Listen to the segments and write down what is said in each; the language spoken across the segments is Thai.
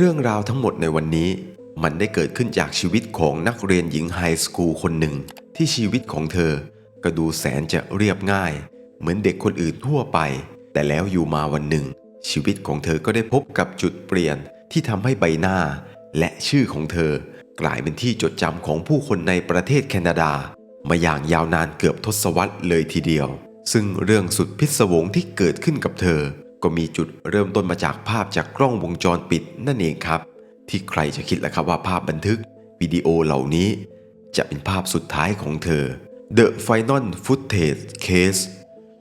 เรื่องราวทั้งหมดในวันนี้ มันได้เกิดขึ้นจากชีวิตของนักเรียนหญิงไฮสคูลคนหนึ่ง ที่ชีวิตของเธอ ก็ดูแสนจะเรียบง่าย เหมือนเด็กคนอื่นทั่วไป แต่แล้วอยู่มาวันหนึ่ง ชีวิตของเธอก็ได้พบกับจุดเปลี่ยนที่ทำให้ใบหน้า และชื่อของเธอ กลายเป็นที่จดจำของผู้คนในประเทศแคนาดา มาอย่างยาวนานเกือบทศวรรษเลยทีเดียว ซึ่งเรื่องสุดพิศวงที่เกิดขึ้นกับเธอ ก็มีจุดเริ่มต้นมาจากภาพจากกล้องวงจรปิดนั่นเองครับ ที่ใครจะคิดล่ะครับว่าภาพบันทึกวิดีโอเหล่านี้ จะเป็นภาพสุดท้ายของเธอ The Final Footage Case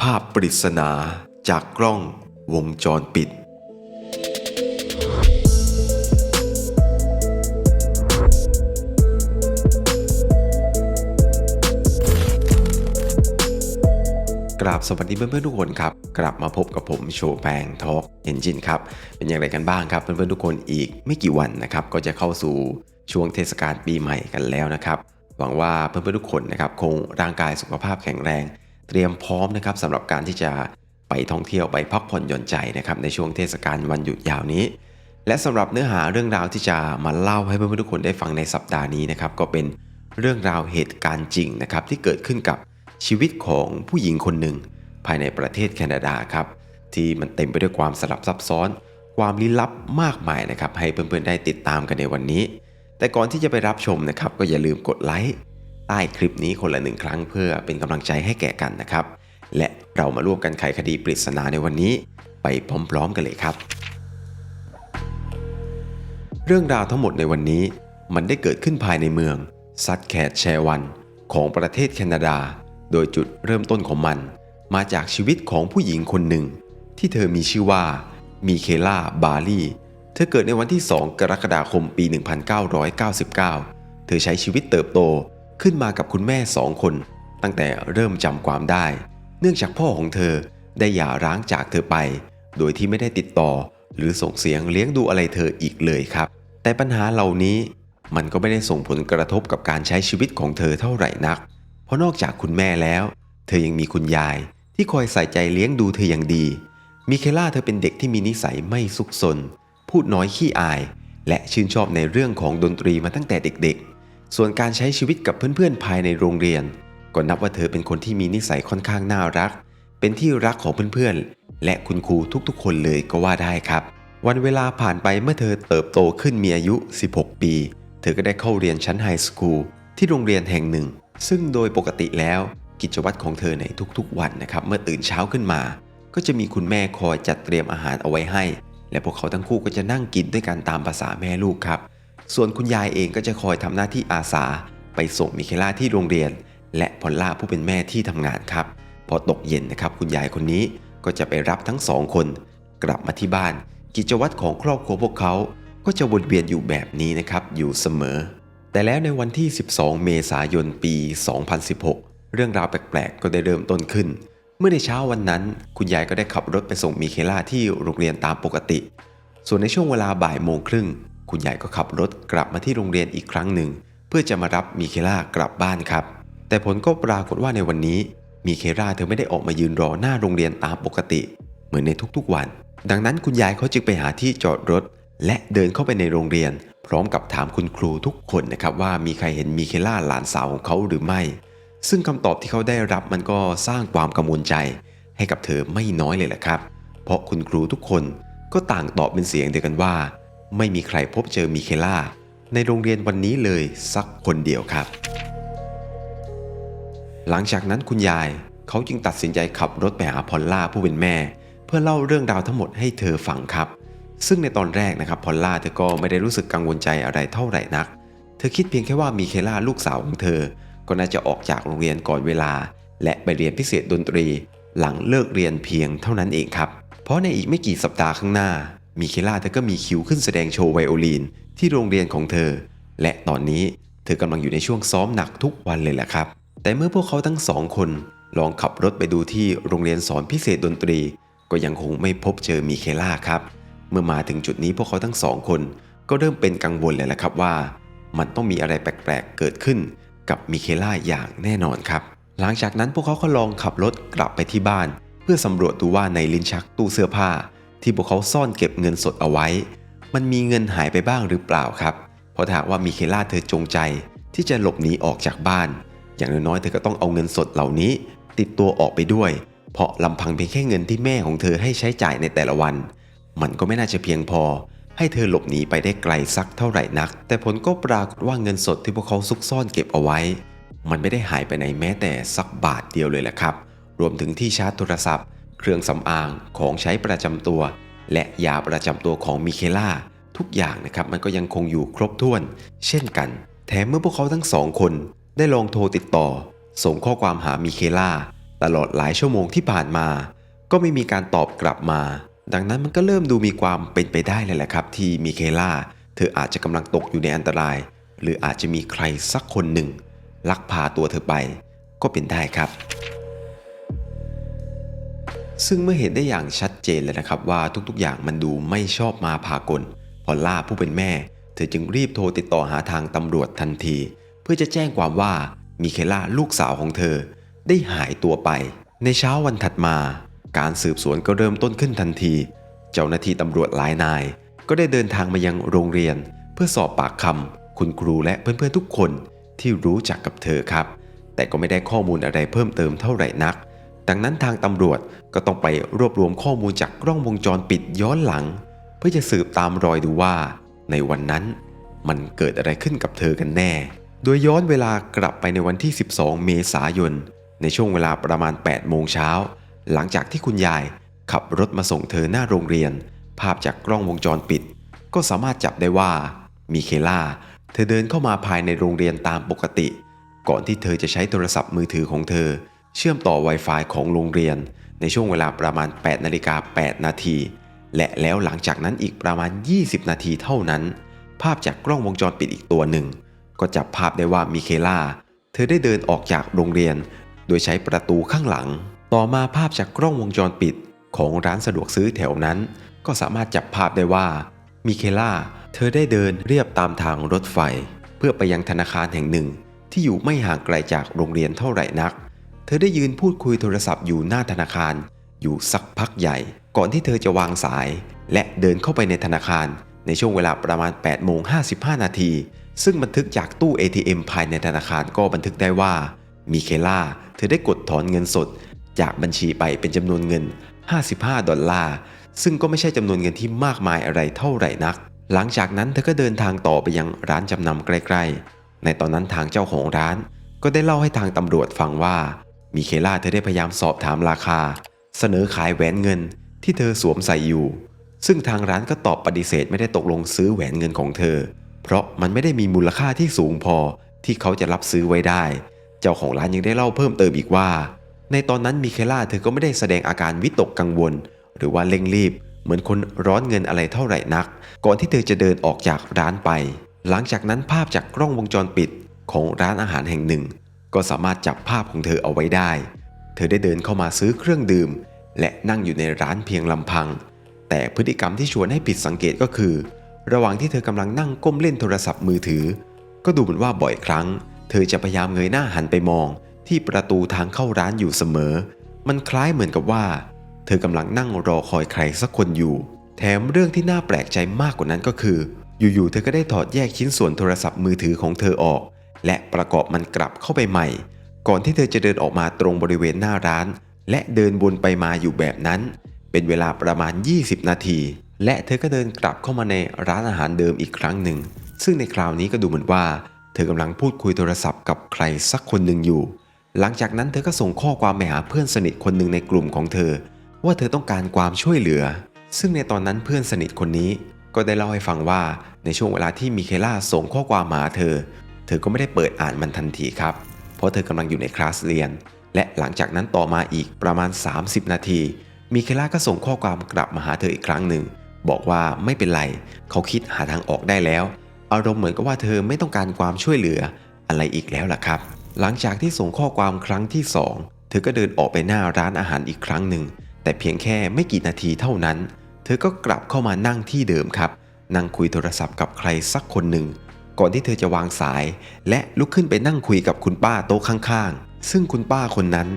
ภาพปริศนาจากกล้องวงจรปิด ราบสวัสดีเพื่อนๆทุกคนครับ กลับมาพบกับผมโชแปงทอกเอนจินครับ เป็นอย่างไรกันบ้างครับเพื่อนๆทุกคนอีกไม่กี่วันนะครับ ก็จะเข้าสู่ช่วงเทศกาลปีใหม่กันแล้วนะครับ หวังว่าเพื่อนๆทุกคนนะครับคงร่างกายสุขภาพแข็งแรง เตรียมพร้อมนะครับสำหรับการที่จะไปท่องเที่ยวไปพักผ่อนหย่อนใจนะครับในช่วงเทศกาลวันหยุดยาวนี้ และสำหรับเนื้อหาเรื่องราวที่จะมาเล่าให้เพื่อนๆทุกคนได้ฟังในสัปดาห์นี้นะครับก็เป็นเรื่องราวเหตุการณ์จริงนะครับที่เกิดขึ้นกับ ชีวิตของผู้หญิงคนหนึ่งภายในประเทศแคนาดาครับ ที่มันเต็มไปด้วยความสลับซับซ้อน ความลี้ลับมากมายนะครับ ให้เพื่อนๆได้ติดตามกันในวันนี้ แต่ก่อนที่จะไปรับชมนะครับ ก็อย่าลืมกดไลค์ใต้คลิปนี้คนละหนึ่งครั้งเพื่อเป็นกำลังใจให้แก่กันนะครับ และเรามาร่วมกันไขคดีปริศนาในวันนี้ ไปพร้อมๆกันเลยครับ เรื่องราวทั้งหมดในวันนี้ มันได้เกิดขึ้นภายในเมืองซัตแคดแชวัน ของประเทศแคนาดา โดยจุดเริ่มต้นของมันมาจากชีวิตของผู้หญิงคนหนึ่ง ที่เธอมีชื่อว่ามีเคล่าบาลีเธอเกิดในวันที่ 2 กรกฎาคมปี 1999 เธอใช้ชีวิตเติบโตขึ้นมากับคุณแม่สองคน ตั้งแต่เริ่มจำความได้ เนื่องจากพ่อของเธอได้หย่าร้างจากเธอไป โดยที่ไม่ได้ติดต่อ หรือส่งเสียงเลี้ยงดูอะไรเธออีกเลยครับ แต่ปัญหาเหล่านี้มันก็ไม่ได้ส่งผลกระทบกับการใช้ชีวิตของเธอเท่าไหร่นัก เพราะนอกจากคุณแม่แล้ว เธอยังมีคุณยายที่คอยใส่ใจเลี้ยงดูเธออย่างดี มิเคล่าเธอเป็นเด็กที่มีนิสัยไม่ซุกซน พูดน้อยขี้อาย และชื่นชอบในเรื่องของดนตรีมาตั้งแต่เด็กๆ ส่วนการใช้ชีวิตกับเพื่อนๆ ภายในโรงเรียน ก็นับว่าเธอเป็นคนที่มีนิสัยค่อนข้างน่ารัก เป็นที่รักของเพื่อนๆ และคุณครูทุกๆ คนเลยก็ว่าได้ครับ วันเวลาผ่านไปเมื่อเธอเติบโตขึ้นมีอายุ 16 ปี เธอก็ได้เข้าเรียนชั้นไฮสคูลที่โรงเรียนแห่งหนึ่ง ซึ่งโดยปกติแล้วกิจวัตรของเธอในทุกๆวันนะครับ เมื่อตื่นเช้าขึ้นมา ก็จะมีคุณแม่คอยจัดเตรียมอาหารเอาไว้ให้ และพวกเขาทั้งคู่ก็จะนั่งกินด้วยกันตามภาษาแม่ลูกครับ ส่วนคุณยายเองก็จะคอยทำหน้าที่อาสา ไปส่งมิเคล่าที่โรงเรียน และพอลล่าผู้เป็นแม่ที่ทำงานครับ พอตกเย็นนะครับคุณยายคนนี้ก็จะไปรับทั้งสองคน กลับมาที่บ้าน กิจวัตรของครอบครัวพวกเขา ก็จะวนเวียนอยู่แบบนี้นะครับอยู่เสมอ แต่แล้วในวันที่ 12 เมษายนปี 2016 เรื่องราวแปลกๆ ก็ได้เริ่มต้นขึ้น เมื่อในเช้าวันนั้น คุณยายก็ได้ขับรถไปส่งมิเคล่าที่โรงเรียนตามปกติ ส่วนในช่วงเวลาบ่ายโมงครึ่ง คุณยายก็ขับรถกลับมาที่โรงเรียนอีกครั้งหนึ่ง เพื่อจะมารับมิเคล่ากลับบ้านครับ แต่ผลก็ปรากฏว่าในวันนี้มิเคล่าเธอไม่ได้ออกมายืนรอหน้าโรงเรียนตามปกติ เหมือนในทุกๆวัน ดังนั้นคุณยายเขาจึงไปหาที่จอดรถ และเดินเข้าไปในโรงเรียน พร้อมกับถามคุณครูทุกคนนะครับว่ามีใครเห็นมิเคล่าหลานสาวของเขาหรือไม่ ซึ่งคำตอบที่เขาได้รับมันก็สร้างความกังวลใจ ให้กับเธอไม่น้อยเลยแหละครับ เพราะคุณครูทุกคนก็ต่างตอบเป็นเสียงเดียวกันว่า ไม่มีใครพบเจอมิเคล่า ในโรงเรียนวันนี้เลยสักคนเดียวครับ หลังจากนั้นคุณยายเขาจึงตัดสินใจขับรถไปหาพอลล่าผู้เป็นแม่ เพื่อเล่าเรื่องราวทั้งหมดให้เธอฟังครับ ซึ่งในตอนแรกนะครับพอลล่าเธอก็ไม่ได้รู้สึกกังวลใจอะไรเท่าไหร่นัก เธอคิดเพียงแค่ว่ามีเคล่าลูกสาวของเธอ ก็น่าจะออกจากโรงเรียนก่อนเวลา และไปเรียนพิเศษดนตรี หลังเลิกเรียนเพียงเท่านั้นเองครับ เพราะในอีกไม่กี่สัปดาห์ข้างหน้า มีเคล่าเธอก็มีคิวขึ้นแสดงโชว์ไวโอลินที่โรงเรียนของเธอ และตอนนี้เธอกำลังอยู่ในช่วงซ้อมหนักทุกวันเลยแหละครับ แต่เมื่อพวกเขาทั้งสองคนลองขับรถไปดูที่โรงเรียนสอนพิเศษดนตรี ก็ยังคงไม่พบเจอมีเคล่าครับ เมื่อมาถึงจุดนี้พวกเขาทั้งสองคนก็เริ่มเป็นกังวลเลยละครับว่า มันต้องมีอะไรแปลกๆเกิดขึ้นกับมิเคล่าอย่างแน่นอนครับ หลังจากนั้นพวกเขาก็ลองขับรถกลับไปที่บ้าน เพื่อสำรวจดูว่าในลิ้นชักตู้เสื้อผ้า ที่พวกเขาซ่อนเก็บเงินสดเอาไว้ มันมีเงินหายไปบ้างหรือเปล่าครับ เพราะถ้าหากว่ามิเคล่าเธอจงใจ ที่จะหลบหนีออกจากบ้าน อย่างน้อยๆเธอก็ต้องเอาเงินสดเหล่านี้ ติดตัวออกไปด้วย เพราะลำพังเพียงแค่เงินที่แม่ของเธอให้ใช้จ่ายในแต่ละวัน มันก็ไม่น่าจะเพียงพอ ให้เธอหลบหนีไปได้ไกลสักเท่าไหร่นัก แต่ผลก็ปรากฏว่าเงินสดที่พวกเขาซุกซ่อนเก็บเอาไว้ มันไม่ได้หายไปไหนแม้แต่สักบาทเดียวเลยแหละครับ รวมถึงที่ชาร์จโทรศัพท์ เครื่องสำอางของใช้ประจำตัว และยาประจำตัวของมิเคล่าทุกอย่างนะครับมันก็ยังคงอยู่ครบถ้วน เช่นกัน แถมเมื่อพวกเขาทั้งสองคน ได้ลองโทรติดต่อ ส่งข้อความหามิเคล่าตลอดหลายชั่วโมงที่ผ่านมา ก็ไม่มีการตอบกลับมา ดังนั้นมันก็เริ่มดูมีความเป็นไปได้เลยแหละครับ ที่มิเคล่า เธออาจจะกำลังตกอยู่ในอันตราย หรืออาจจะมีใครสักคนหนึ่ง ลักพาตัวเธอไป ก็เป็นได้ครับ ซึ่งเมื่อเห็นได้อย่างชัดเจนเลยนะครับว่าทุกๆอย่างมันดูไม่ชอบมาพากลพอล่าผู้เป็นแม่ เธอจึงรีบโทรติดต่อหาทางตำรวจทันที เพื่อจะแจ้งความว่ามิเคล่าลูกสาวของเธอ ได้หายตัวไป ในเช้าวันถัดมา การสืบสวนก็เริ่มต้นขึ้นทันที เจ้าหน้าที่ตำรวจหลายนาย ก็ได้เดินทางมายังโรงเรียน เพื่อสอบปากคำคุณครูและเพื่อนๆทุกคนที่รู้จักกับเธอครับ แต่ก็ไม่ได้ข้อมูลอะไรเพิ่มเติมเท่าไหร่นัก ดังนั้นทางตำรวจก็ต้องไปรวบรวมข้อมูลจากกล้องวงจรปิดย้อนหลัง เพื่อจะสืบตามรอยดูว่า ในวันนั้นมันเกิดอะไรขึ้นกับเธอกันแน่ โดยย้อนเวลากลับไปในวันที่ 12 เมษายน ในช่วงเวลาประมาณ 8 โมงเช้า หลังจากที่คุณยายขับรถมาส่งเธอหน้าโรงเรียน ภาพจากกล้องวงจรปิด ก็สามารถจับได้ว่ามิเคล่า เธอเดินเข้ามาภายในโรงเรียนตามปกติ ก่อนที่เธอจะใช้โทรศัพท์มือถือของเธอ เชื่อมต่อ Wi-Fi ของโรงเรียน ในช่วงเวลาประมาณ 8 นาฬิกา 8 นาที และแล้วหลังจากนั้นอีกประมาณ 20 นาทีเท่านั้น ภาพจากกล้องวงจรปิดอีกตัวหนึ่ง ก็จับภาพได้ว่ามิเคล่า เธอได้เดินออกจากโรงเรียน โดยใช้ประตูข้างหลัง ต่อมาภาพจากกล้องวงจรปิดของร้านสะดวกซื้อแถวนั้น ก็สามารถจับภาพได้ว่า มิเคล่า เธอได้เดินเรียบตามทางรถไฟ เพื่อไปยังธนาคารแห่งหนึ่ง ที่อยู่ไม่ห่างไกลจากโรงเรียนเท่าไหร่นัก เธอได้ยืนพูดคุยโทรศัพท์อยู่หน้าธนาคาร อยู่สักพักใหญ่ ก่อนที่เธอจะวางสาย และเดินเข้าไปในธนาคาร ในช่วงเวลาประมาณ8โมง55 นาที ซึ่งบันทึกจากตู้ ATM ภายในธนาคารก็บันทึกได้ว่ามิเคล่า เธอได้กดถอนเงินสด จากบัญชีไปเป็นจำนวนเงิน 55 ดอลลาร์ ซึ่งก็ไม่ใช่จำนวนเงินที่มากมายอะไรเท่าไหร่นัก หลังจากนั้นเธอก็เดินทางต่อไปยังร้านจำนำใกล้ๆ ในตอนนั้นทางเจ้าของร้าน ก็ได้เล่าให้ทางตำรวจฟังว่า มิเคล่าเธอได้พยายามสอบถามราคา เสนอขายแหวนเงินที่เธอสวมใส่อยู่ ซึ่งทางร้านก็ตอบปฏิเสธไม่ได้ตกลงซื้อแหวนเงินของเธอ เพราะมันไม่ได้มีมูลค่าที่สูงพอที่เขาจะรับซื้อไว้ได้ เจ้าของร้านยังได้เล่าเพิ่มเติมอีกว่า ในตอนนั้นมิเคล่าเธอก็ไม่ได้แสดงอาการวิตกกังวล หรือว่าเร่งรีบ เหมือนคนร้อนเงินอะไรเท่าไหร่นัก ก่อนที่เธอจะเดินออกจากร้านไป หลังจากนั้นภาพจากกล้องวงจรปิดของร้านอาหารแห่งหนึ่ง ก็สามารถจับภาพของเธอเอาไว้ได้ เธอได้เดินเข้ามาซื้อเครื่องดื่ม และนั่งอยู่ในร้านเพียงลำพัง แต่พฤติกรรมที่ชวนให้ผิดสังเกตก็คือ ระหว่างที่เธอกำลังนั่งก้มเล่นโทรศัพท์มือถือ ก็ดูเหมือนว่าบ่อยครั้ง เธอจะพยายามเงยหน้าหันไปมอง ที่ประตูทางเข้าร้านอยู่เสมอ มันคล้ายเหมือนกับว่า เธอกำลังนั่งรอคอยใครสักคนอยู่ แถมเรื่องที่น่าแปลกใจมากกว่านั้นก็คือ อยู่ๆเธอก็ได้ถอดแยกชิ้นส่วนโทรศัพท์มือถือของเธอออก และประกอบมันกลับเข้าไปใหม่ ก่อนที่เธอจะเดินออกมาตรงบริเวณหน้าร้าน และเดินวนไปมาอยู่แบบนั้น เป็นเวลาประมาณ 20 นาที และเธอก็เดินกลับเข้ามาในร้านอาหารเดิมอีกครั้งหนึ่งซึ่งในคราวนี้ก็ดูเหมือนว่า เธอกำลังพูดคุยโทรศัพท์กับใครสักคนหนึ่งอยู่ หลังจากนั้นเธอก็ส่งข้อความไปหาเพื่อนสนิทคนหนึ่งในกลุ่มของเธอ ว่าเธอต้องการความช่วยเหลือ ซึ่งในตอนนั้นเพื่อนสนิทคนนี้ก็ได้เล่าให้ฟังว่าในช่วงเวลาที่มิเคล่าส่งข้อความมาเธอ เธอก็ไม่ได้เปิดอ่านมันทันทีครับ เพราะเธอกำลังอยู่ในคลาสเรียน และหลังจากนั้นต่อมาอีกประมาณ 30 นาทีมิเคล่าก็ส่งข้อความกลับมาหาเธออีกครั้งหนึ่งบอกว่าไม่เป็นไร เขาคิดหาทางออกได้แล้ว อารมณ์เหมือนกับว่าเธอไม่ต้องการความช่วยเหลืออะไรอีกแล้วล่ะครับ หลังจากที่ส่งข้อความครั้งที่ 2 เธอก็เดินออกไปหน้าร้านอาหารอีกครั้งหนึ่ง แต่เพียงแค่ไม่กี่นาทีเท่านั้น เธอก็กลับเข้ามานั่งที่เดิมครับ นั่งคุยโทรศัพท์กับใครสักคนหนึ่ง ก่อนที่เธอจะวางสาย และลุกขึ้นไปนั่งคุยกับคุณป้าโต๊ะข้างๆ ซึ่งคุณป้าคนนั้น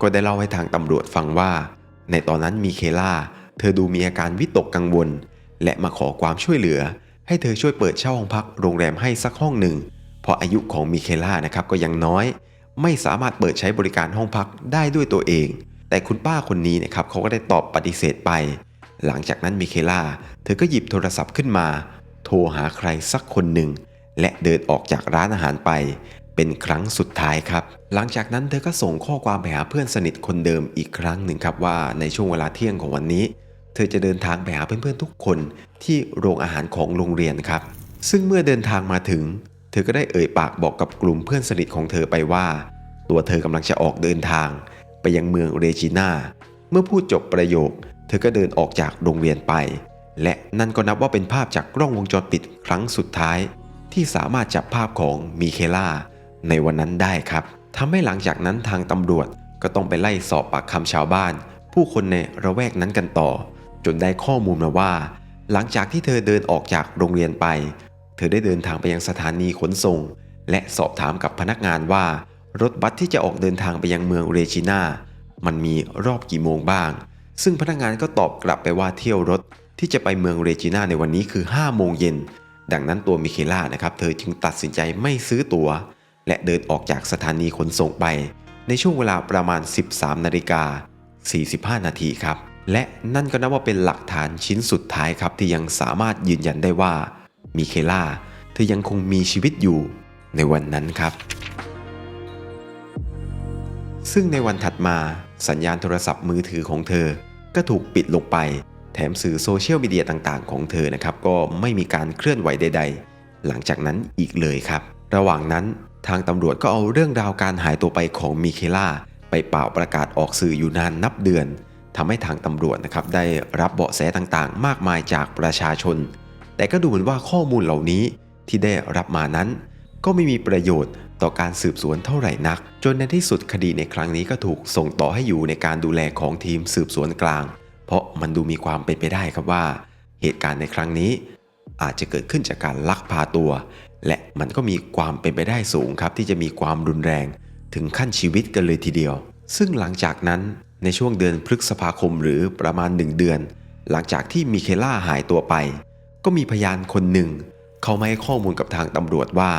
ก็ได้เล่าให้ทางตำรวจฟังว่า ในตอนนั้นมีเคล่า เธอดูมีอาการวิตกกังวล และมาขอความช่วยเหลือ ให้เธอช่วยเปิดเช่าห้องพักโรงแรมให้สักห้องหนึ่ง เพราะอายุของมิเคล่านะครับก็ยังน้อย ไม่สามารถเปิดใช้บริการห้องพักได้ด้วยตัวเอง แต่คุณป้าคนนี้นะครับเขาก็ได้ตอบปฏิเสธไป หลังจากนั้นมิเคล่าเธอก็หยิบโทรศัพท์ขึ้นมา โทรหาใครสักคนหนึ่ง และเดินออกจากร้านอาหารไป เป็นครั้งสุดท้ายครับ หลังจากนั้นเธอก็ส่งข้อความไปหาเพื่อนสนิทคนเดิมอีกครั้งหนึ่งครับว่าในช่วงเวลาเที่ยงของวันนี้ เธอจะเดินทางไปหาเพื่อนๆทุกคนที่โรงอาหารของโรงเรียนครับซึ่งเมื่อเดินทางมาถึง เธอก็ได้เอ่ยปากบอกกับกลุ่มเพื่อนสนิทของเธอไปว่า ตัวเธอกำลังจะออกเดินทาง ไปยังเมืองเรจิน่า เมื่อพูดจบประโยค เธอก็เดินออกจากโรงเรียนไป และนั่นก็นับว่าเป็นภาพจากกล้องวงจรปิดครั้งสุดท้าย ที่สามารถจับภาพของมิเคล่าในวันนั้นได้ครับทำให้หลังจากนั้นทางตำรวจก็ต้องไปไล่สอบปากคำชาวบ้าน ผู้คนในระแวกนั้นกันต่อ จนได้ข้อมูลมาว่า หลังจากที่เธอเดินออกจากโรงเรียนไป ธอได้เดินทางไปยังสถานีขนส่ง และสอบถามกับพนักงานว่า รถบัสที่จะออกเดินทางไปยังเมืองเรจิน่ามันมีรอบกี่โมงบ้าง ซึ่งพนักงานก็ตอบกลับไปว่าเที่ยวรถที่จะไปเมืองเรจิน่าในวันนี้คือ 5 โมงเย็น ดังนั้นตัวมิเคล่านะครับ เธอจึงตัดสินใจไม่ซื้อตัว๋ว และเดินออกจากสถานีขนส่งไป ในช่วงเวลาประมาณ 13นาฬิกา45 นาทีครับ และนั่นก็นับว่าเป็นหลักฐานชิ้นสุดท้ายครับที่ยังสามารถยืนยันได้ว่า มิเคล่า เธอยังคงมีชีวิตอยู่ในวันนั้นครับ ซึ่งในวันถัดมาสัญญาณโทรศัพท์มือถือของเธอ ก็ถูกปิดลงไป แถมสื่อโซเชียลมีเดียต่างๆ ของเธอนะครับ ก็ไม่มีการเคลื่อนไหวใด ๆ หลังจากนั้นอีกเลยครับ ระหว่างนั้นทางตำรวจก็เอาเรื่องราวการหายตัวไปของมิเคล่าไปเป่าประกาศออกสื่ออยู่นานนับเดือนทำให้ทางตำรวจนะครับได้รับเบาะแสต่างๆ มากมายจากประชาชน แต่ก็ดูเหมือนว่าข้อมูลเหล่านี้ที่ได้รับมานั้น ก็ไม่มีประโยชน์ต่อการสืบสวนเท่าไหร่นัก จนในที่สุดคดีในครั้งนี้ก็ถูกส่งต่อให้อยู่ในการดูแลของทีมสืบสวนกลาง เพราะมันดูมีความเป็นไปได้ครับว่า เหตุการณ์ในครั้งนี้ อาจจะเกิดขึ้นจากการลักพาตัว และมันก็มีความเป็นไปได้สูงครับที่จะมีความรุนแรง ถึงขั้นชีวิตกันเลยทีเดียว ซึ่งหลังจากนั้นในช่วงเดือนพฤษภาคมหรือประมาณ 1 เดือน หลังจากที่มิเคล่าหายตัวไป ก็มีพยานคนหนึ่ง เขามาให้ข้อมูลกับทางตำรวจว่า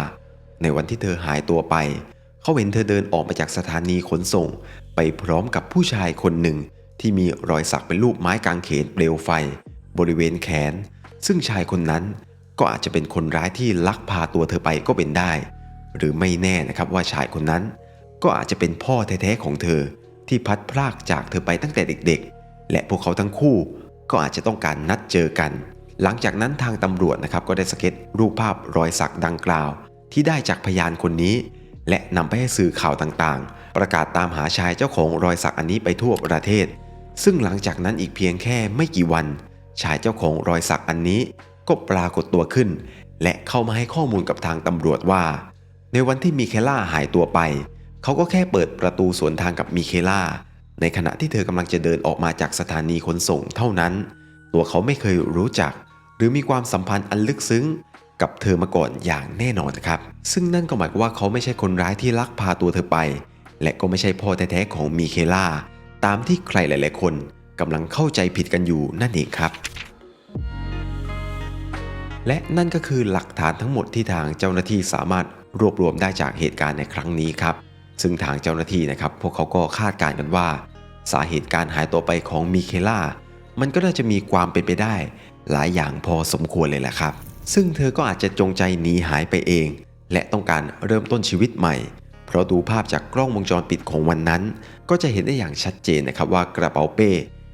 ในวันที่เธอหายตัวไป เขาเห็นเธอเดินออกมาจากสถานีขนส่ง ไปพร้อมกับผู้ชายคนหนึ่ง ที่มีรอยสักเป็นรูปไม้กางเขนเปลวไฟ บริเวณแขน ซึ่งชายคนนั้นก็อาจจะเป็นคนร้ายที่ลักพาตัวเธอไปก็เป็นได้ หรือไม่แน่นะครับว่าชายคนนั้น ก็อาจจะเป็นพ่อแท้ๆของเธอ ที่พัดพรากจากเธอไปตั้งแต่เด็ก ๆ และพวกเขาทั้งคู่ก็อาจจะต้องการนัดเจอกัน หลังจากนั้นทางตำรวจนะครับก็ได้สเก็ตรูปภาพรอยสักดังกล่าว ที่ได้จากพยานคนนี้ และนำไปให้สื่อข่าวต่างๆ ประกาศตามหาชายเจ้าของรอยสักอันนี้ไปทั่วประเทศ ซึ่งหลังจากนั้นอีกเพียงแค่ไม่กี่วัน ชายเจ้าของรอยสักอันนี้ ก็ปรากฏตัวขึ้น และเข้ามาให้ข้อมูลกับทางตำรวจว่า ในวันที่มิเคล่าหายตัวไป เขาก็แค่เปิดประตูสวนทางกับมิเคล่าในขณะที่เธอกำลังจะเดินออกมาจากสถานีขนส่งเท่านั้น ตัวเขาไม่เคยรู้จัก รือมีความสัมพันธ์อันลึกซึ้งกับเธอมาก่อนอย่างแน่นอนครับ ซึ่งนั่นก็หมายความว่าเขาไม่ใช่คนร้ายที่ลักพาตัวเธอไป และก็ไม่ใช่พ่อแท้ๆของมิเคล่า ตามที่ใครหลาย ๆ คนกำลังเข้าใจผิดกันอยู่นั่นเองครับ และนั่นก็คือหลักฐานทั้งหมดที่ทางเจ้าหน้าที่สามารถรวบรวมได้จากเหตุการณ์ในครั้งนี้ครับ ซึ่งทางเจ้าหน้าที่นะครับ พวกเขาก็คาดการณ์กันว่า สาเหตุการหายตัวไปของมิเคล่า มันก็น่าจะมีความเป็นไปได้ หลายอย่างพอสมควรเลยแหละครับ ซึ่งเธอก็อาจจะจงใจหนีหายไปเอง และต้องการเริ่มต้นชีวิตใหม่ เพราะดูภาพจากกล้องวงจรปิดของวันนั้น ก็จะเห็นได้อย่างชัดเจนนะครับว่ากระเป๋าเป้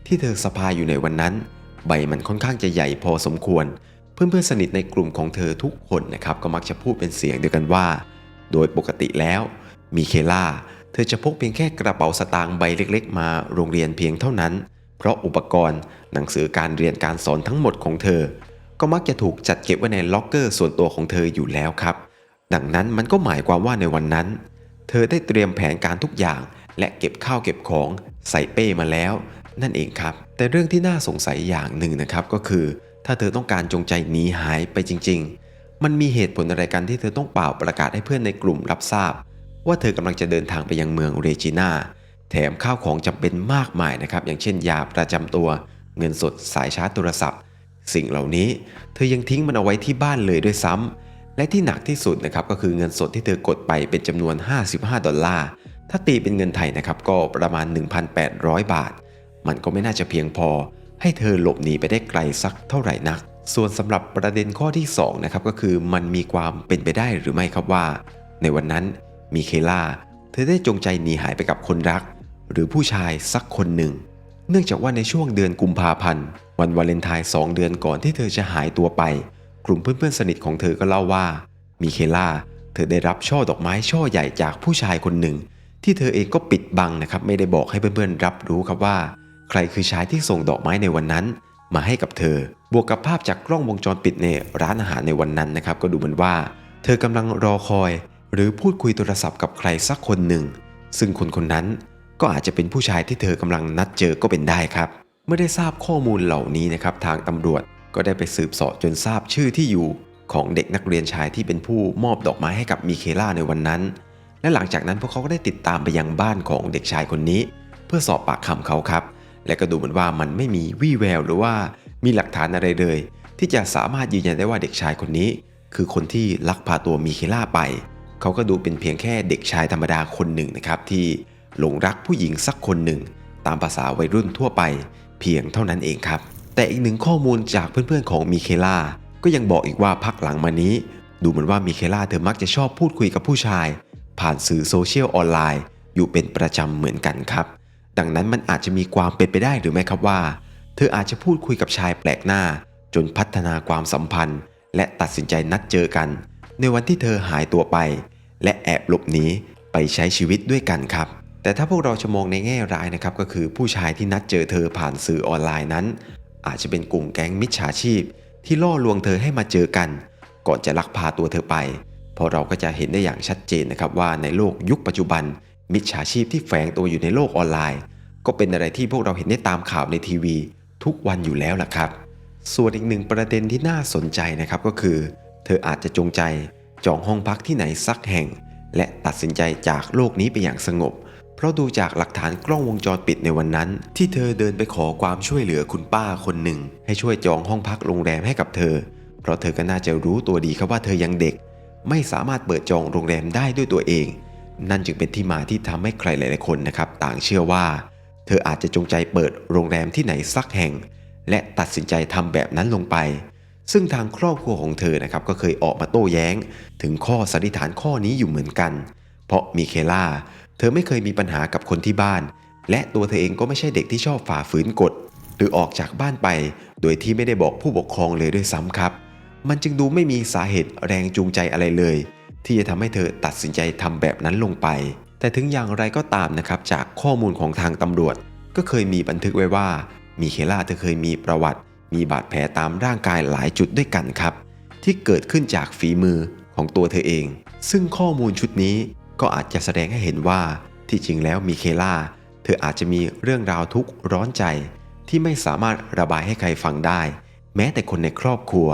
ที่เธอสะพายอยู่ในวันนั้น ใบมันค่อนข้างจะใหญ่พอสมควร เพื่อนๆสนิทในกลุ่มของเธอทุกคนนะครับก็มักจะพูดเป็นเสียงเดียวกันว่า โดยปกติแล้วมิเคล่าเธอจะพกเพียงแค่กระเป๋าสตางค์ใบเล็ก ๆ มาโรงเรียนเพียงเท่านั้น เพราะอุปกรณ์หนังสือการเรียนการสอนทั้งหมดของเธอ ก็มักจะถูกจัดเก็บไว้ในล็อกเกอร์ส่วนตัวของเธออยู่แล้วครับ ดังนั้นมันก็หมายความว่าในวันนั้น เธอได้เตรียมแผนการทุกอย่าง และเก็บข้าวเก็บของใส่เป้มาแล้ว นั่นเองครับ แต่เรื่องที่น่าสงสัยอย่างหนึ่งนะครับก็คือ ถ้าเธอต้องการจงใจหนีหายไปจริง ๆ มันมีเหตุผลอะไรกันที่เธอต้องเป่าประกาศให้เพื่อนในกลุ่มรับทราบ ว่าเธอกำลังจะเดินทางไปยังเมืองเรจิน่า แถมข้าวของจำเป็นมากมายนะครับ อย่างเช่นยาประจำตัว เงินสดสายชาร์จโทรศัพท์ สิ่งเหล่านี้เธอยังทิ้งมันเอาไว้ที่บ้านเลยด้วยซ้ำและที่หนักที่สุดนะครับก็คือเงินสดที่เธอกดไปเป็นจำนวน 55 ดอลลาร์ ถ้าตีเป็นเงินไทยนะครับก็ประมาณ 1,800 บาท มันก็ไม่น่าจะเพียงพอ ให้เธอหลบหนีไปได้ไกลสักเท่าไหร่นัก ส่วนสำหรับประเด็นข้อที่2นะครับก็คือมันมีความเป็นไปได้หรือไม่ครับว่า ในวันนั้นมีเคล่า เธอได้จงใจหนีหายไปกับคนรัก หรือผู้ชายสักคนหนึ่ง เนื่องจากว่าในช่วงเดือนกุมภาพันธ์ วันวาเลนไทน์2เดือนก่อนที่เธอจะหายตัวไป กลุ่มเพื่อนๆสนิทของเธอก็เล่าว่า มีเคล่า เธอได้รับช่อดอกไม้ช่อใหญ่จากผู้ชายคนหนึ่ง ที่เธอเองก็ปิดบังนะครับไม่ได้บอกให้เพื่อนๆรับรู้ครับว่า ใครคือชายที่ส่งดอกไม้ในวันนั้น มาให้กับเธอ บวกกับภาพจากกล้องวงจรปิดในร้านอาหารในวันนั้นนะครับก็ดูเหมือนว่า เธอกำลังรอคอย หรือพูดคุยโทรศัพท์กับใครสักคนหนึ่ง ซึ่งคนคนนั้น ก็อาจจะเป็นผู้ชายที่เธอกำลังนัดเจอก็เป็นได้ครับ เมื่อได้ทราบข้อมูลเหล่านี้นะครับ ทางตำรวจก็ได้ไปสืบสาะจนทราบชื่อที่อยู่ของเด็กนักเรียนชายที่เป็นผู้มอบดอกไม้ให้กับมิเคล่าในวันนั้น และหลังจากนั้นพวกเขาก็ได้ติดตามไปยังบ้านของเด็กชายคนนี้ เพื่อสอบปากคำเขาครับ และก็ดูเหมือนว่ามันไม่มีวี่แววหรือว่ามีหลักฐานอะไรเลย ที่จะสามารถยืนยันได้ว่าเด็กชายคนนี้ คือคนที่ลักพาตัวมิเคล่าไป เขาก็ดูเป็นเพียงแค่เด็กชายธรรมดาคนหนึ่งนะครับที่ หลงรักผู้หญิงสักคนหนึ่ง ตามภาษาวัยรุ่นทั่วไป เพียงเท่านั้นเองครับ แต่อีกหนึ่งข้อมูลจากเพื่อนๆของมิเคล่าก็ยังบอกอีกว่าพักหลังมานี้ ดูเหมือนว่ามิเคล่าเธอมักจะชอบพูดคุยกับผู้ชาย ผ่านสื่อโซเชียลออนไลน์ อยู่เป็นประจำเหมือนกันครับ ดังนั้นมันอาจจะมีความเป็นไปได้หรือไม่ครับว่า เธออาจจะพูดคุยกับชายแปลกหน้า จนพัฒนาความสัมพันธ์ และตัดสินใจนัดเจอกัน ในวันที่เธอหายตัวไป และแอบหลบหนีไปใช้ชีวิตด้วยกันครับ แต่ถ้าพวกเราจะมองในแง่ร้ายนะครับก็คือผู้ชายที่นัดเจอเธอผ่านสื่อออนไลน์นั้น อาจจะเป็นกลุ่มแก๊งมิจฉาชีพ ที่ล่อลวงเธอให้มาเจอกัน ก่อนจะลักพาตัวเธอไปพราะเราก็จะเห็นได้อย่างชัดเจนนะครับว่าในโลกยุคปัจจุบัน มิจฉาชีพที่แฝงตัวอยู่ในโลกออนไลน์ ก็เป็นอะไรที่พวกเราเห็นได้ตามข่าวในทีวี ทุกวันอยู่แล้วล่ะครับ ส่วนอีกหนึ่งประเด็นที่น่าสนใจนะครับก็คือ เธออาจจะจงใจจองห้องพักที่ไหนสักแห่ง และตัดสินใจจากโลกนี้ไปอย่างสงบเพราะดูจากหลักฐานกล้องวงจรปิดในวันนั้น ที่เธอเดินไปขอความช่วยเหลือคุณป้าคนหนึ่ง ให้ช่วยจองห้องพักโรงแรมให้กับเธอ เพราะเธอก็น่าจะรู้ตัวดีครับว่าเธอยังเด็ก ไม่สามารถเปิดจองโรงแรมได้ด้วยตัวเอง นั่นจึงเป็นที่มาที่ทำให้ใครหลายๆคนนะครับต่างเชื่อว่า เธออาจจะจงใจเปิดโรงแรมที่ไหนสักแห่ง และตัดสินใจทำแบบนั้นลงไป ซึ่งทางครอบครัวของเธอนะครับก็เคยออกมาโต้แย้ง ถึงข้อสันนิษฐานข้อนี้อยู่เหมือนกัน เพราะมิเคล่า เธอไม่เคยมีปัญหากับคนที่บ้าน และตัวเธอเองก็ไม่ใช่เด็กที่ชอบฝ่าฝืนกฎ หรือออกจากบ้านไป โดยที่ไม่ได้บอกผู้ปกครองเลยด้วยซ้ำครับ มันจึงดูไม่มีสาเหตุแรงจูงใจอะไรเลย ที่จะทำให้เธอตัดสินใจทำแบบนั้นลงไป แต่ถึงอย่างไรก็ตามนะครับจากข้อมูลของทางตำรวจ ก็เคยมีบันทึกไว้ว่า มีเคล่าเธอเคยมีประวัติ มีบาดแผลตามร่างกายหลายจุดด้วยกันครับ ที่เกิดขึ้นจากฝีมือของตัวเธอเอง ซึ่งข้อมูลชุดนี้ ก็อาจจะแสดงให้เห็นว่าที่จริงแล้วมีเคล่า เธออาจจะมีเรื่องราวทุกข์ร้อนใจ ที่ไม่สามารถระบายให้ใครฟังได้ แม้แต่คนในครอบครัว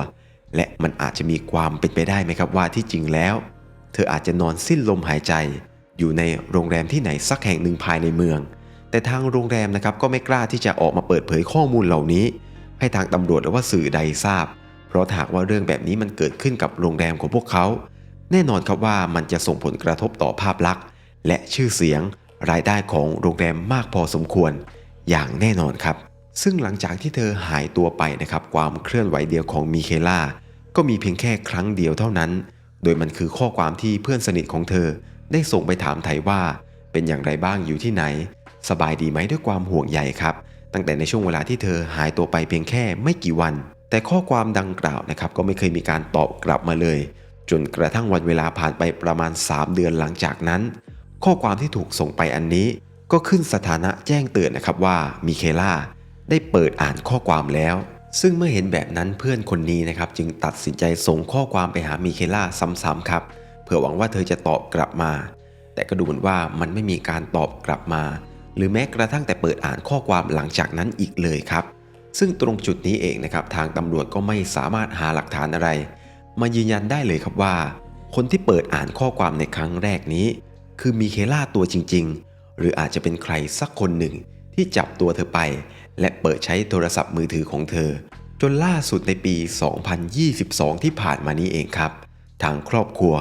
และมันอาจจะมีความเป็นไปได้ไหมครับว่าที่จริงแล้ว เธออาจจะนอนสิ้นลมหายใจ อยู่ในโรงแรมที่ไหนสักแห่งหนึ่งภายในเมือง แต่ทางโรงแรมนะครับก็ไม่กล้าที่จะออกมาเปิดเผยข้อมูลเหล่านี้ ให้ทางตำรวจหรือว่าสื่อใดทราบ เพราะหากว่าเรื่องแบบนี้มันเกิดขึ้นกับโรงแรมของพวกเขา แน่นอนครับว่ามันจะส่งผลกระทบต่อภาพลักษณ์ และชื่อเสียงรายได้ของโรงแรมมากพอสมควรอย่างแน่นอนครับ ซึ่งหลังจากที่เธอหายตัวไปนะครับ ความเคลื่อนไหวเดียวของมิเคล่าก็มีเพียงแค่ครั้งเดียวเท่านั้น โดยมันคือข้อความที่เพื่อนสนิทของเธอ ได้ส่งไปถามไทยว่า เป็นอย่างไรบ้างอยู่ที่ไหน สบายดีไหมด้วยความห่วงใยครับ ตั้งแต่ในช่วงเวลาที่เธอหายตัวไปเพียงแค่ไม่กี่วัน แต่ข้อความดังกล่าวนะครับก็ไม่เคยมีการตอบกลับมาเลย จนกระทั่งวันเวลาผ่านไปประมาณ 3 เดือนหลังจากนั้น ข้อความที่ถูกส่งไปอันนี้ ก็ขึ้นสถานะแจ้งเตือนนะครับว่ามิเคล่าได้เปิดอ่านข้อความแล้ว ซึ่งเมื่อเห็นแบบนั้นเพื่อนคนนี้นะครับจึงตัดสินใจส่งข้อความไปหามิเคล่าซ้ำๆครับ เพื่อหวังว่าเธอจะตอบกลับมา แต่ก็ดูเหมือนว่ามันไม่มีการตอบกลับมา หรือแม้กระทั่งแต่เปิดอ่านข้อความหลังจากนั้นอีกเลยครับ ซึ่งตรงจุดนี้เองนะครับทางตำรวจก็ไม่สามารถหาหลักฐานอะไร มายืนยันได้เลยครับว่า คนที่เปิดอ่านข้อความในครั้งแรกนี้ คือมีเคล่าตัวจริง ๆ หรืออาจจะเป็นใครสักคนหนึ่งที่จับตัวเธอไป และเปิดใช้โทรศัพท์มือถือของเธอ จนล่าสุดในปี 2022 ที่ผ่านมานี้เองครับ ทางครอบครัว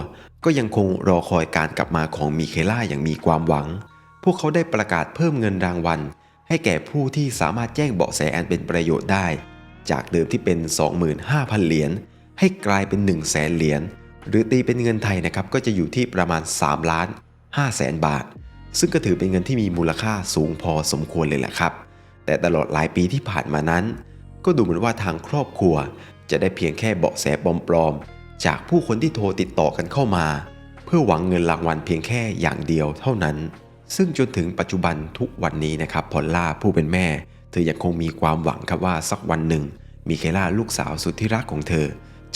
ก็ยังคงรอคอยการกลับมาของมิเคล่าอย่างมีความหวัง พวกเขาได้ประกาศเพิ่มเงินรางวัล ให้แก่ผู้ที่สามารถแจ้งเบาะแสอันเป็นประโยชน์ได้ จากเดิมที่เป็น 25,000 เหรียญ ให้กลายเป็น 1 0 0 0 0แสนเหรียญหรือตีเป็นเงินไทยนะครับก็จะอยู่ที่ประมาณ3ล้าน5แสนบาท ซึ่งก็ถือเป็นเงินที่มีมูลค่าสูงพอสมควรเลยแหละครับ แต่ตลอดหลายปีที่ผ่านมานั้น ก็ดูเหมือนว่าทางครอบครัว จะได้เพียงแค่เบาะแสปลอมๆ จากผู้คนที่โทรติดต่อกันเข้ามา เพื่อหวังเงินรางวัลเพียงแค่อย่างเดียวเท่านั้น ซึ่งจนถึงปัจจุบันทุกวันนี้นะครับพอลล่าผู้เป็นแม่ เธอยังคงมีความหวังครับว่าสักวันหนึ่งมีเคล่าลูกสาวสุดที่รักของเธอ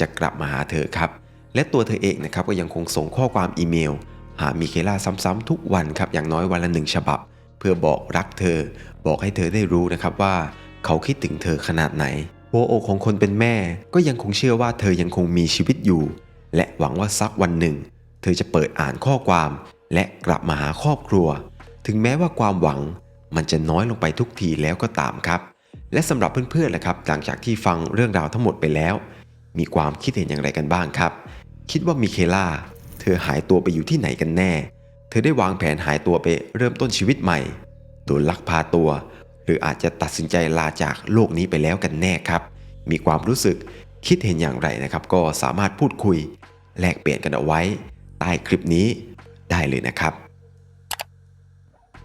จะกลับมาหาเธอครับ และตัวเธอเองนะครับก็ยังคงส่งข้อความอีเมล หามิเคล่าซ้ำๆทุกวันครับอย่างน้อยวันละหนึ่งฉบับ เพื่อบอกรักเธอ บอกให้เธอได้รู้นะครับว่า เขาคิดถึงเธอขนาดไหนหัวอกของคนเป็นแม่ก็ยังคงเชื่อว่าเธอยังคงมีชีวิตอยู่ และหวังว่าสักวันหนึ่ง เธอจะเปิดอ่านข้อความ และกลับมาหาครอบครัว ถึงแม้ว่าความหวังมันจะน้อยลงไปทุกทีแล้วก็ตามครับ และสำหรับเพื่อนๆนะครับ หลังจากที่ฟังเรื่องราวทั้งหมดไปแล้ว มีความคิดเห็นอย่างไรกันบ้างครับ คิดว่ามิเคล่า เธอหายตัวไปอยู่ที่ไหนกันแน่ เธอได้วางแผนหายตัวไปเริ่มต้นชีวิตใหม่ โดนลักพาตัว หรืออาจจะตัดสินใจลาจากโลกนี้ไปแล้วกันแน่ครับ มีความรู้สึกคิดเห็นอย่างไรนะครับ ก็สามารถพูดคุย แลกเปลี่ยนกันเอาไว้ ใต้คลิปนี้ได้เลยนะครับ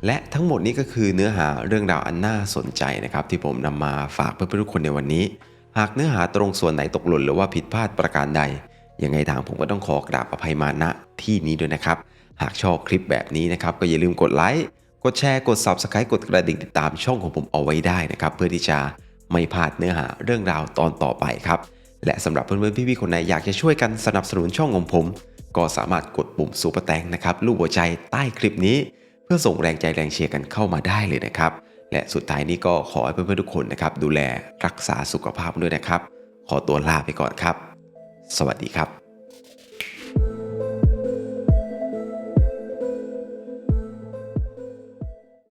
และทั้งหมดนี้ก็คือเนื้อหาเรื่องราวอันน่าสนใจนะครับ ที่ผมนำมาฝากเพื่อนๆทุกคนในวันนี้ หากเนื้อหาตรงส่วนไหนตกหล่นหรือว่าผิดพลาดประการใด ยังไงทางผมก็ต้องขอกราบอภัยมาณที่นี้ด้วยนะครับ หากชอบคลิปแบบนี้นะครับก็อย่าลืมกดไลค์กดแชร์กด Subscribe กดกระดิ่งติดตามช่องของผมเอาไว้ได้นะครับเพื่อที่จะไม่พลาดเนื้อหาเรื่องราวตอนต่อไปครับ และสำหรับเพื่อนๆพี่ๆคนไหนอยากจะช่วยกันสนับสนุนช่องของผม ก็สามารถกดปุ่มซูเปอร์แตงนะครับรูปหัวใจใต้คลิปนี้ เพื่อส่งแรงใจแรงเชียร์กันเข้ามาได้เลยนะครับ และสุดท้ายนี้ก็ขอให้เพื่อนๆทุกคนนะครับดูแลรักษาสุขภาพด้วยนะครับ ขอตัวลาไปก่อนครับ สวัสดีครับ